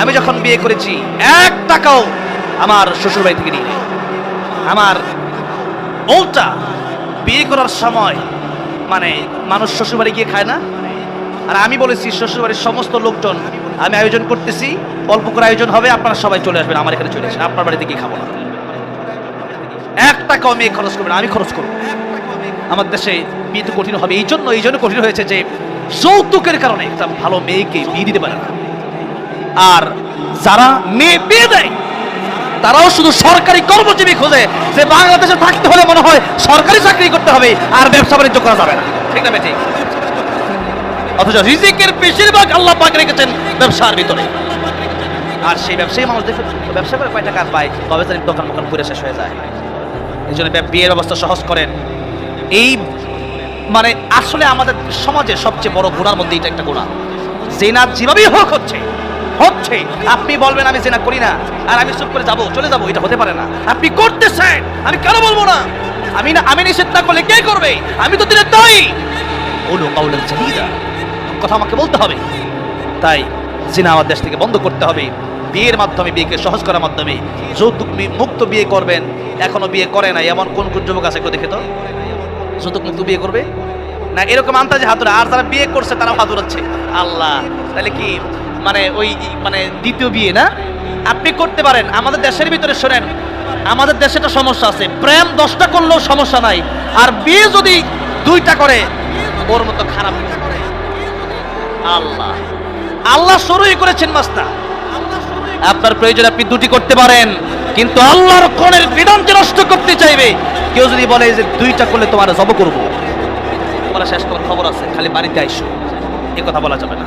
আমি যখন বিয়ে করেছি, এক টাকাও আমার শ্বশুরবাড়ি থেকে নিয়ে। আমার ওটা বিয়ে করার সময় মানে মানুষ শ্বশুরবাড়ি গিয়ে খায় না? আর আমি বলেছি, শ্বশুরবাড়ির সমস্ত লোকজন আমি আয়োজন করতেছি, অল্প করে আয়োজন হবে, আপনারা সবাই চলে আসবেন, আমার এখানে চলে আসেন, আপনার বাড়িতে গিয়ে খাব না। এক টাকাও মেয়ে খরচ করবে না, আমি খরচ করব। আমার দেশে বিয়ে তো কঠিন হবে, এই জন্য এই জন্য কঠিন হয়েছে যে যৌতুকের কারণে একটা ভালো মেয়েকে বিয়ে দিতে পারে না। আর যারা মেয়ে বিয়ে দেয়, তারাও শুধু সরকারি কর্মজীবী খোঁজে যে বাংলাদেশে থাকতে হলে মনে হয় সরকারি চাকরি করতে হবে আর ব্যবসা বাণিজ্য করা যাবে না। ঠিক না বেঠিক অথচ রিজিকের বেশিরভাগ আল্লাহ পাক রেখেছেন ব্যবসার ভিতরে। আর সেই ব্যবসায়ী মানুষ দেখে ব্যবসা করে কয় টাকা পায়, তবে তার দোকান মোকান পুরে শেষ হয়ে যায়। এই জন্য বিয়ের ব্যবস্থা সহজ করেন। এই মানে আসলে আমাদের সমাজে সবচেয়ে বড় গুণার মধ্যে এটা একটা গুণা। জেনা যেভাবেই হোক হচ্ছে হচ্ছে। আপনি বলবেন, আমি জেনা করি না, আর আমি চুপ করে যাব, চলে যাব। এটা হতে পারে না। আপনি করতেছেন। আমি কেন বলব না? আমি না আমি নিষেধ না করলে কে করবে? আমি তো দিলে তাই। বলো কাউলেন চাহিদা কথা আমাকে বলতে হবে। তাই জিনা আমার দেশ থেকে বন্ধ করতে হবে। বিয়ের মাধ্যমে, বিয়েকে সহজ করার মাধ্যমে। যৌতুক মুক্ত বিয়ে করবেন। এখনও বিয়ে করে নাই। এমন কোন কোন যুবক আছে দেখে তো? যৌতুক মুক্ত বিয়ে করবে? না, এরকম আন্তাজে হাতুরা আর যারা বিয়ে করছে তারা হাতুরাচ্ছে আল্লাহ, তাহলে কি? মানে ওই মানে দ্বিতীয় বিয়ে, না? আপনি করতে পারেন। আমাদের দেশের ভিতরে শোনেন, আমাদের দেশে একটা সমস্যা আছে। প্রেম দশটা করলেও সমস্যা নাই। আর বিয়ে যদি দুইটা করে, ওর মতো খারাপ। আল্লাহ। আল্লাহ শুরুই করেছেন মাস্তা আপনার প্রয়োজন আপনি দুটি করতে পারেন, কিন্তু আল্লাহর কোণের বিধান যে নষ্ট করতে চাইবে। কেউ যদি বলে যে দুইটা করলে তোমার জব করব। বলা শেষ খবর খবর আছে, খালি বাড়িতে আইসো। এ কথা বলা যাবে না।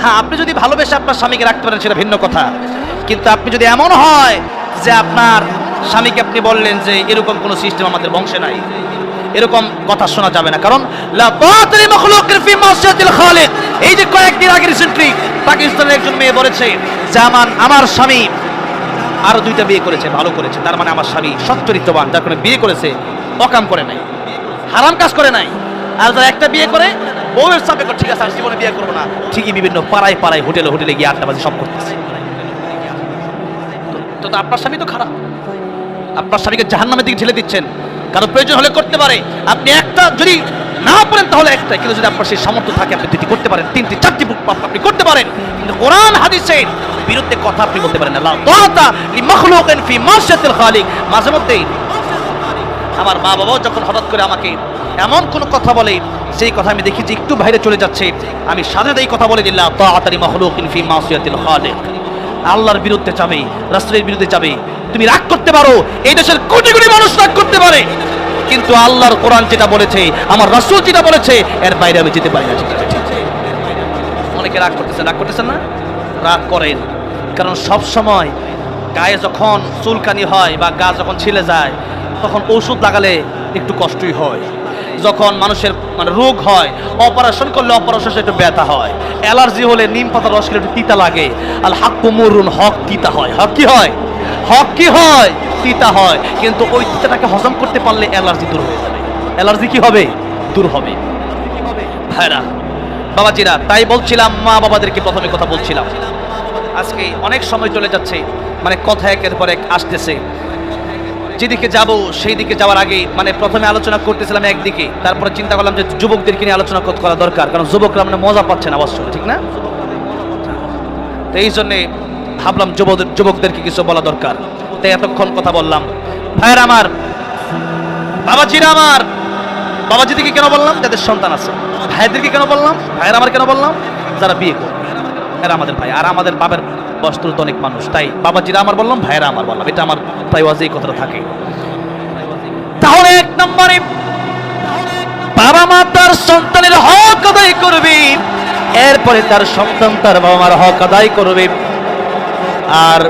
হ্যাঁ আপনি যদি ভালোবেসে আপনার স্বামীকে রাখতে পারেন, সেটা ভিন্ন কথা। কিন্তু আপনি যদি এমন হয় যে আপনার স্বামীকে আপনি বললেন যে এরকম কোনো সিস্টেম আমাদের বংশে নাই, এরকম কথা শোনা যাবে না। কারণ এই যে কয়েকদিন আগে রিসেন্টলি পাকিস্তানের একজন মেয়ে বলেছে যে আমার আমার স্বামী আরও দুইটা বিয়ে করেছে, ভালো করেছে। তার মানে আমার স্বামী সচ্চরিত্রবান, যার কারণে বিয়ে করেছে, অকাম করে নাই, হারাম কাজ করে নাই। আর যারা একটা বিয়ে করে বউয়ের করে, ঠিক আছে আর জীবনে বিয়ে করব না। ঠিকই বিভিন্ন পাড়ায় পাড়ায় হোটেলে হোটেলে গিয়ে আড্ডাবাজি সব করতেছে। তো- আপনার স্বামী তো খারাপ। আপনার স্বামীকে জাহান্নামের দিকে ঠেলে দিচ্ছেন। কারও প্রয়োজন হলে করতে পারে। আপনি একটা যদি না পারেন তাহলে একটা কিন্তু যদি আপনার সেই সামর্থ্য থাকে আপনি দুটি করতে পারেন তিনটি চারটি বুক আপনি করতে পারেন। কিন্তু কোরআন হাদিসের বিরুদ্ধে কথা আপনি বলতে পারেন মাঝে মধ্যেই আমার মা বাবাও যখন হঠাৎ করে আমাকে এমন কোন কথা বলে সেই কথা আমি দেখি যে একটু বাইরে চলে যাচ্ছে, আমি সাথে এই কথা বলে দিলাম, তাড়াতাড়ি মাহলুকিন ফি মাসিয়াতিল খালিক। আল্লাহর বিরুদ্ধে যাবে, রাসূলের বিরুদ্ধে যাবে, তুমি রাগ করতে পারো, এই দেশের কোটি কোটি মানুষ রাগ করতে পারে। কিন্তু আল্লাহর কোরআন যেটা বলেছে, আমার রাসূল যেটা বলেছে, এর বাইরে আমি যেতে পারি না অনেকে রাগ করতেছেন রাগ করতেছেন না? রাগ করেন। কারণ সব সময় গায়ে যখন চুলকানি হয় বা গা যখন ছিলে যায়, তখন ওষুধ লাগালে একটু কষ্টই হয়। যখন মানুষের মানে রোগ হয় অপারেশন করলে অপারেশন একটু ব্যথা হয়। অ্যালার্জি হলে নিম পাতা রস খেলে একটু তিতা লাগে। আর হাক কুমরুন হক তিতা হয়। হক কি হয়? হক কি হয়? তিতা হয়। কিন্তু ওই তিতাটাকে হজম করতে পারলে অ্যালার্জি দূর হয়ে যাবে। অ্যালার্জি কি হবে? দূর হবে। ভাইরা, বাবাজিরা, তাই বলছিলাম, মা বাবাদেরকে প্রথমে কথা বলছিলাম। আজকে অনেক সময় চলে যাচ্ছে মানে কথা একের পর এক আসতেছে। যেদিকে যাব সেই দিকে যাওয়ার আগে মানে প্রথমে আলোচনা করতেছিলাম একদিকে, তারপরে চিন্তা করলাম যে যুবকদেরকে নিয়ে আলোচনা করা দরকার, কারণ যুবকরা মানে মজা পাচ্ছে না অবশ্য ঠিক না? তো এই জন্যে ভাবলাম যুবকদের যুবকদেরকে কিছু বলা দরকার। তাই এতক্ষণ কথা বললাম। ভাইয়ের আমার, বাবাজিরা আমার, বাবাজিদেরকে কেন বললাম? যাদের সন্তান আছে। ভাইদেরকে কেন বললাম? ভাইয়ের আমার কেন বললাম? যারা বিয়ে করবে। আমাদের ভাই, আর আমাদের বাবার বস্তুর তো অনেক মানুষ। তাই বাবাজিরা আমার বললাম, ভাইয়েরা আমার বললাম। এটা আমার প্রায় ওয়াজে এই কথাটা থাকে। তাহলে এক নম্বরে, বাবা মা তার সন্তানের হক আদায় করবে। এরপরে তার সন্তান তার বাবা মার হক আদায় করবে। আর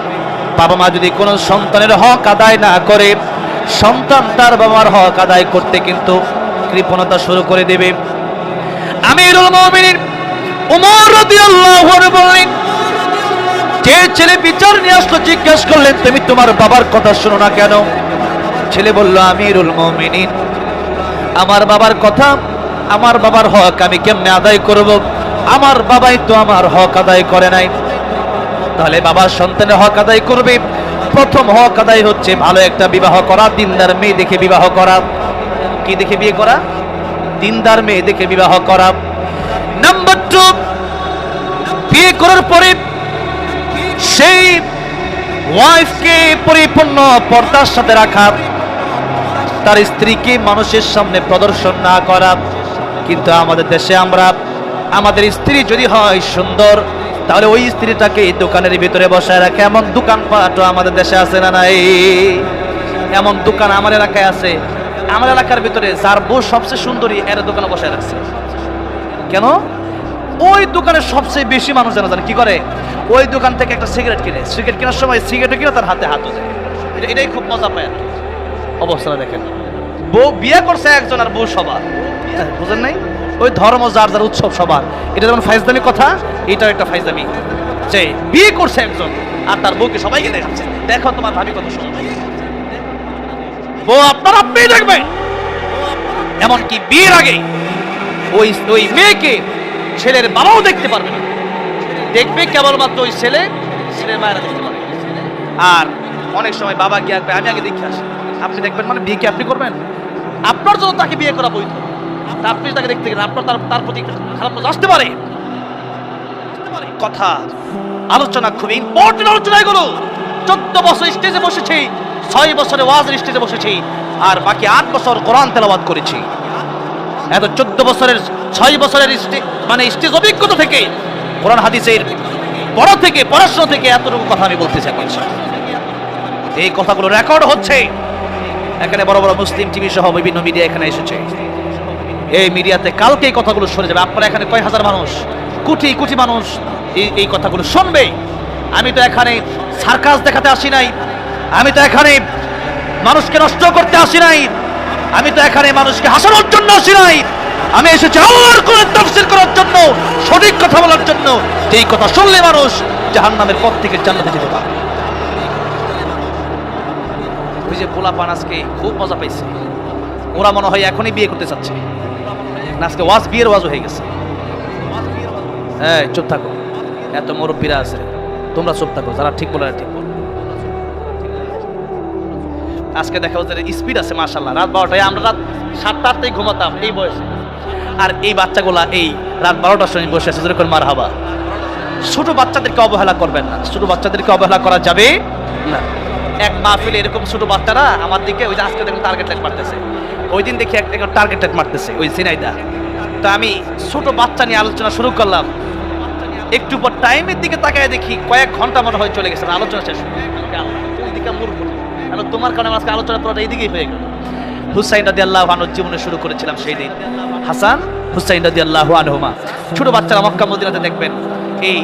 বাবা মা যদি কোনো সন্তানের হক আদায় না করে, সন্তান তার বাবার হক আদায় করতে কিন্তু কৃপণতা শুরু করে দেবে। আমিরুল মুমিনিন উমর রাদিয়াল্লাহু আনহু বলেন যে ছেলে বিচার নিয়ে আসলো, জিজ্ঞেস করলেন, তুমি তোমার বাবার কথা শোনো না কেন? ছেলে বলল, আমিরুল মুমিনিন। আমার বাবার কথা, আমার বাবার হক আমি কেমনে আদায় করব? আমার বাবাই তো আমার হক আদায় করে নাই। তাহলে বাবার সন্তানের হক আদায় করবে। প্রথম হক আদায় হচ্ছে ভালো একটা বিবাহ করা, দিনদার মেয়ে দেখে বিবাহ করা। কি দেখে বিয়ে করা? দিনদার মেয়ে দেখে বিবাহ করা। নাম্বার টু বিয়ে করার পরে সেই ওয়াইফকে পরিপূর্ণ পর্দার সাথে রাখা, তার স্ত্রীকে মানুষের সামনে প্রদর্শন না করা। কিন্তু আমাদের দেশে আমরা, আমাদের স্ত্রী যদি হয় সুন্দর, তাহলে ওই স্ত্রীটাকে দোকানের ভিতরে বসায় রাখে। এমন দোকানপাটও আমাদের দেশে আছে না নাই? এমন দোকান আমার এলাকায় আছে। আমার এলাকার ভিতরে যার বউ সবচেয়ে সুন্দরী, এর দোকানে বসায় রাখছে। কেন? ওই দোকানে সবচেয়ে বেশি মানুষ জানা জানে, কি করে? ওই দোকান থেকে একটা সিগারেট কিনে। সিগারেট কেনার সময় সিগারেট কিনে, তার হাতে হাতও দেয়। এটা এটাই খুব মজা পায় কি। অবস্থাটা দেখেন। বউ বিয়ে করছে একজন আর বউ সবার। বুঝেন নাই? ওই ধর্ম যার যার উৎসব সবার। এটা যেমন ফাইজদামি কথা, এটাও একটা ফাইজদামি যে বিয়ে করছে একজন, আর তার বউকে সবাইকে দেখাচ্ছে। দেখো তোমার ভাবি কত সুন্দর। বউ আপনার আপনিই দেখবে এমনকি বিয়ের আগে ওই ওই মেয়েকে ছেলের বাবাও দেখতে পারবে না। দেখবে কেবলমাত্র ওই ছেলে, ছেলের মায়েরা দেখতে পারবে। আর অনেক সময় বাবা গিয়ে আসবে, আমি আগে দেখে আসি। আপনি দেখবেন মানে বিয়ে কি আপনি করবেন? আপনার জন্য তাকে বিয়ে করা বৈধ। আপনি তাকে দেখতে গেলেন আপনার তার তার প্রতি খারাপ আসতে পারে। কথা, আলোচনা খুবই ইম্পর্টেন্ট আলোচনা এগুলো চোদ্দ বছর স্টেজে বসেছি, ছয় বছরে ওয়াজের স্টেজে বসেছি, আর বাকি আট বছর কোরআন তেলাবাদ করেছি। এত চোদ্দ বছরের ছয় বছরের মানে স্টেজ অভিজ্ঞতা থেকে, কোরআন হাদিসের বড় থেকে, পড়াশোনা থেকে এতটুকু কথা আমি বলতে চাই এই কথাগুলো রেকর্ড হচ্ছে। এখানে বড় বড় মুসলিম টিভি সহ বিভিন্ন মিডিয়া এখানে এসেছে। এই মিডিয়াতে কালকে এই কথাগুলো সরে যাবে। আপনারা এখানে কয় হাজার মানুষ? কোটি কোটি মানুষ এই এই কথাগুলো শুনবে। আমি তো এখানে সার্কাস দেখাতে আসি নাই। আমি তো এখানে মানুষকে নষ্ট করতে আসি নাই। আমি তো এখানে মানুষকে হাসানোর জন্য আসি নাই। আমি এসেছি আল্লাহর করে তফসিল করার জন্য, সঠিক কথা বলার জন্য। এই কথা শুনলে মানুষ জাহান্নামের পথ থেকে জান্নাতে যেতে পারে। ওই যে পোলা খুব মজা পাইছে। ওরা মনে হয় এখনই বিয়ে করতে চাচ্ছে। ওয়াজ বিয়ের হয়ে গেছে। হ্যাঁ চুপ থাকো। এত মুরব্বীরা আছে। তোমরা চুপ থাকো, যারা ঠিক বলে ঠিক আজকে দেখা যাচ্ছে স্পিড আছে মাশাল্লাহ রাত বারোটায় আমরা রাত সাতটা ঘুমাতাম, এই বয়সে। আর এই বাচ্চাগুলা এই রাত বারোটার সময় বসে আছে। যেরকম মার হাবা ছোট বাচ্চাদেরকে অবহেলা করবেন না। ছোট বাচ্চাদেরকে অবহেলা করা যাবে না। এক মাহফিলে এরকম ছোট বাচ্চারা আমার দিকে ওই যে আজকে দেখুন টার্গেট লাইট মারতেছে। ওই দিন দেখি একটা টার্গেট লাইট মারতেছে ওই সিনাইদা তো আমি ছোট বাচ্চা নিয়ে আলোচনা শুরু করলাম। একটু পর টাইমের দিকে তাকায় দেখি কয়েক ঘণ্টা মনে হয় চলে গেছে। আলোচনা শেষ। আল্লাহ, মূর্খ তোমার কারণে আজকে আলোচনা পুরোটা এইদিকেই হয়ে গেল। হুসাইন রাদি আল্লাহ আনুর জীবনে শুরু করেছিলাম সেই দিন। হাসান হুসাইন রাদি আল্লাহ আনহুমা। ছোট বাচ্চারা মক্কা মদিনাতে দেখবেন, এই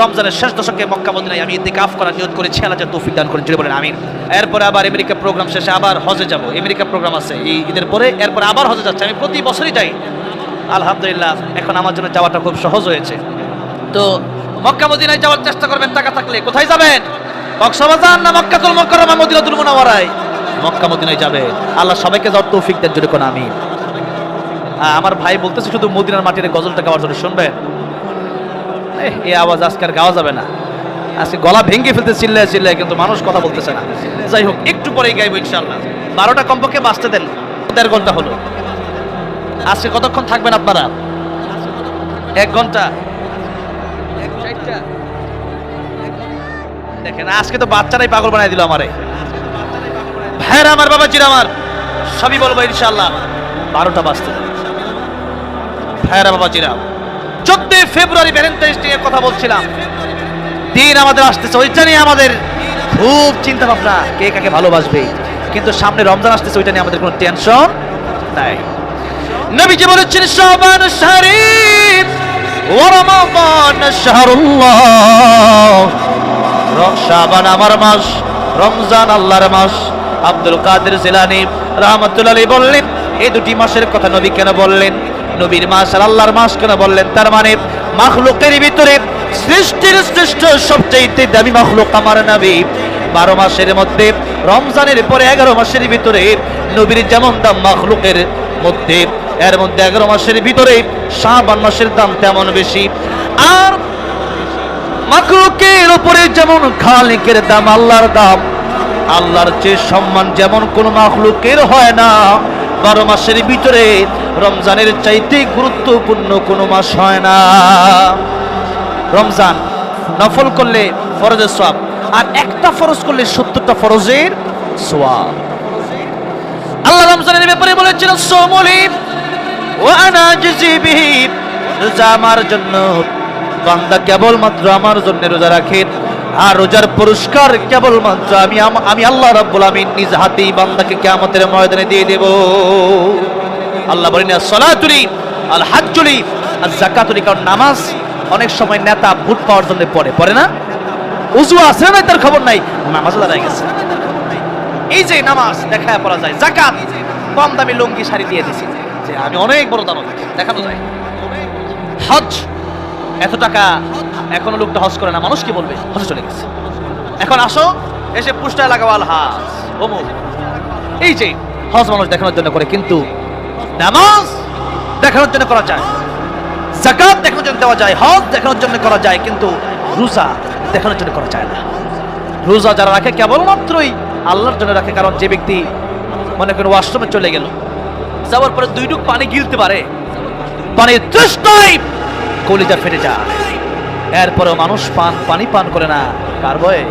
রমজানের শেষ দশকে মক্কা মদিনায় আমি আফ করার নিয়োগ করেছি, আল্লাহ তৌফিক দান করেন বলেন, আমিন। এরপরে আবার আমেরিকা প্রোগ্রাম শেষে আবার হজে যাব। আমেরিকা প্রোগ্রাম আছে, এই ঈদের পরে এরপরে আবার হজে যাচ্ছে। আমি প্রতি বছরই যাই। আলহামদুলিল্লাহ, এখন আমার জন্য যাওয়াটা খুব সহজ হয়েছে। তো মক্কা মদিনায় যাওয়ার চেষ্টা করবেন, টাকা থাকলে। কোথায় যাবেন? কক্সবাজার না মক্কাতুল মুকাররমা, মদিনাতুল মুনাওয়ারায়? মক্কা মদিনায় যাবে। আল্লাহ সবাইকে যাওয়ার তৌফিক দেন জুড়ে কোন আমি আমার ভাই বলতেছে শুধু মদিনার মাটির গজলটা গাওয়ার জন্য, শুনবেন? এই আওয়াজ আজকে আর গাওয়া যাবে না। আজকে গলা ভেঙে ফেলতে চিল্লায় চিল্লায় কিন্তু মানুষ কথা বলতেছে না। যাই হোক, একটু পরেই গাইবো ইনশাল্লাহ বারোটা কমপক্ষে বাঁচতে দেন। দেড় ঘণ্টা হলো। আজকে কতক্ষণ থাকবেন আপনারা? এক ঘণ্টা। দেখেন, আজকে তো বাচ্চারাই পাগল বানাই দিল আমারে। ভাইরা আমার বাবা জিরা আমার। সবই বলব ইনশাল্লাহ বারোটা বাজতে বাবা জিরা চোদ্দই ফেব্রুয়ারি ভ্যালেন্টাইন্স এর কথা বলছিলাম। দিন আমাদের আসতেছে। ওইটা নিয়ে আমাদের খুব চিন্তা ভাবনা কে কাকে ভালোবাসবে। কিন্তু সামনে রমজান আসতেছে, ওইটা নিয়ে আমাদের কোনো টেনশন নাই। নবীজি বলেছেন, শাবান শরীফ ওয়া রমাদান শাহরুল্লাহ শাবান আমার মাস, রমজান আল্লাহর মাস। আব্দুল কাদের জিলানী রহমতুল্লাহ আলাইহি বললেন, এই দুটি মাসের কথা নবী কেন বললেন? নবীর মাস আর আল্লাহর মাস কেন বললেন? তার মানে মাখলুকের ভিতরে সৃষ্টির শ্রেষ্ঠ সবচেয়ে দামি মাখলুক আমার নবী। বারো মাসের মধ্যে, রমজানের পরে এগারো মাসের ভিতরে নবীর যেমন দাম মাখলুকের মধ্যে, এর মধ্যে এগারো মাসের ভিতরে শাবান মাসের দাম তেমন বেশি। আর মাকলুকের উপরে যেমন খালিকের দাম, আল্লাহর দাম আল্লাহর চেয়ে সম্মান যেমন কোন মাখলুকের হয় না, বারো মাসের ভিতরে রমজানের চাইতে গুরুত্বপূর্ণ কোনো মাস হয় না। রমজান নফল করলে ফরজের সওয়াব, আর একটা ফরজ করলে সত্তরটা ফরজের সোয়াব আল্লাহ রমজানের ব্যাপারে বলেছেন সোমলি ও আনা জিবিহি রোজা আমার জন্য, বান্দা কেবলমাত্র আমার জন্য রোজা রাখে। আর রোজার পুরস্কার কেবলমাত্র আমি আম- আল্লাহ রাব্বুল আমিন নিজ হাতেই বান্দাকে কিয়ামতের ময়দানে দিয়ে দেব। আল্লাহ বলেন সলাতুলি আল হাজ্জুলি আর জাকাতুলি কারণ নামাজ অনেক সময় নেতা ভোট পাওয়ার জন্য পড়ে পড়ে না? উজু আছে না তার খবর নাই? নামাজ দাঁড়ায় গেছে। এই যে নামাজ দেখায় পড়া যায় জাকাত কম দামি লুঙ্গি, শাড়ি দিয়ে দিছি। যে আমি অনেক বড় দাম দেখানো যায়। হজ এত টাকা এখনও লোকটা হজ করে না। মানুষ কি বলবে? হজে চলে গেছে। এখন আসো, এসে পুষ্টায় লাগাওয়াল হাজ। অমুক এই যে হজ মানুষ দেখানোর জন্য করে, কিন্তু নামাজ দেখানোর জন্য করা যায়। জাকাত দেখানোর জন্য দেওয়া যায়, হজ দেখানোর জন্য করা যায়, কিন্তু রোজা দেখানোর জন্য করা যায় না। রোজা যারা রাখে, কেবলমাত্রই আল্লাহর জন্য রাখে, কারণ যে ব্যক্তি মনে করেন ওয়াশরুমে চলে গেল, যাওয়ার পরে দুই ডুব পানি গিলতে পারে, পানির তৃষ্ণায় কলিজা ফেটে যায়। এরপরেও মানুষ পান, পানি পান করে না। কার ভয়ে?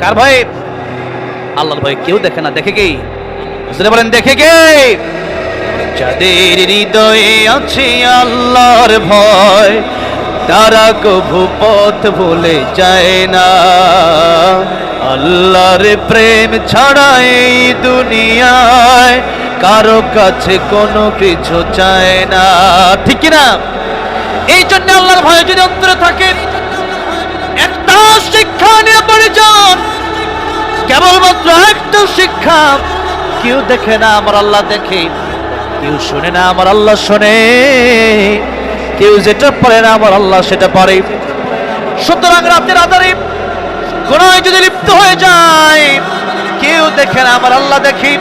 কার ভয়ে? আল্লাহর ভয়ে কেউ দেখে না। দেখে কে? বলেন, দেখে কে? যাদের হৃদয়ে আছে আল্লাহর ভয়, তারা কভু পথ ভুলে যায় না। আল্লাহর প্রেম ছাড়া এই দুনিয়ায় কারও কাছে কোনো কিছু চায় না। ঠিক না এই জন্য আল্লাহর ভয় যদি অন্তরে থাকে একটা শিক্ষা নিয়ে যান। কেবলমাত্র একটা শিক্ষা। কেউ দেখে না আমার আল্লাহ দেখে, কেউ শুনে না আমার আল্লাহ শোনে। কেউ যেটা পারে না আমার আল্লাহ সেটা পারে। সুতরাং রাতের আধারে গুণায় যদি লিপ্ত হয়ে যায়, কেউ দেখে না আমার আল্লাহ দেখি,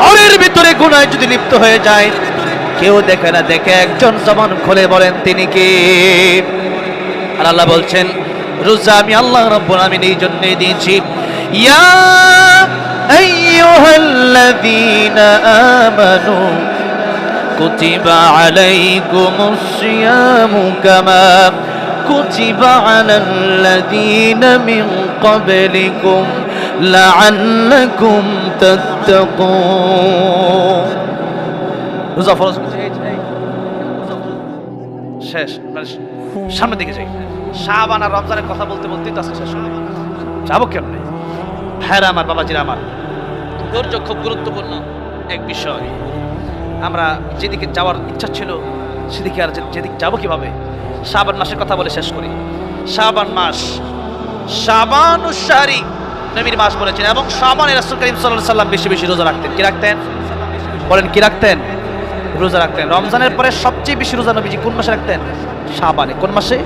ঘরের ভিতরে গুণায় যদি লিপ্ত হয়ে যায় কেউ দেখে না, দেখে একজন জমান খুলে বলেন, তিনি কে? আর আল্লাহ বলছেন, রোজা আমি আল্লাহ রব্বুল আমিন এই জন্যই দিয়েছি। ইয়া আইয়ুহাল্লাযীনা আমানু আলাইকুমুস সিয়ামু কামা কুতিবা আলাল্লাযীনা মিন ক্বাবলিকুম লাআল্লাকুম তাত্তাকুন। রোজা ফরজ শেষ মানে সামনের দিকে যাই। শাহবান আর রমজানের কথা বলতে বলতেই তো আজকে শেষ হলো। যাব কেমনে? হ্যাঁ আমার বাবাজিরা আমার। ধৈর্য খুব গুরুত্বপূর্ণ এক বিষয়। আমরা যেদিকে যাওয়ার ইচ্ছা ছিল, সেদিকে আর যেদিকে যাব কীভাবে শাবান মাসের কথা বলে শেষ করি। শাবান মাস। শাবান নবীর মাস বলেছেন, এবং শাবানের রাসূল করিম সাল্লাম বেশি বেশি রোজা রাখতেন। কি রাখতেন? বলেন, কি রাখতেন? রোজা রাখতেন। রমজানের পরে সবচেয়ে বেশি রোজা নবীজি কোন মাসে রাখতেন? শাবানে। কোন মাসে?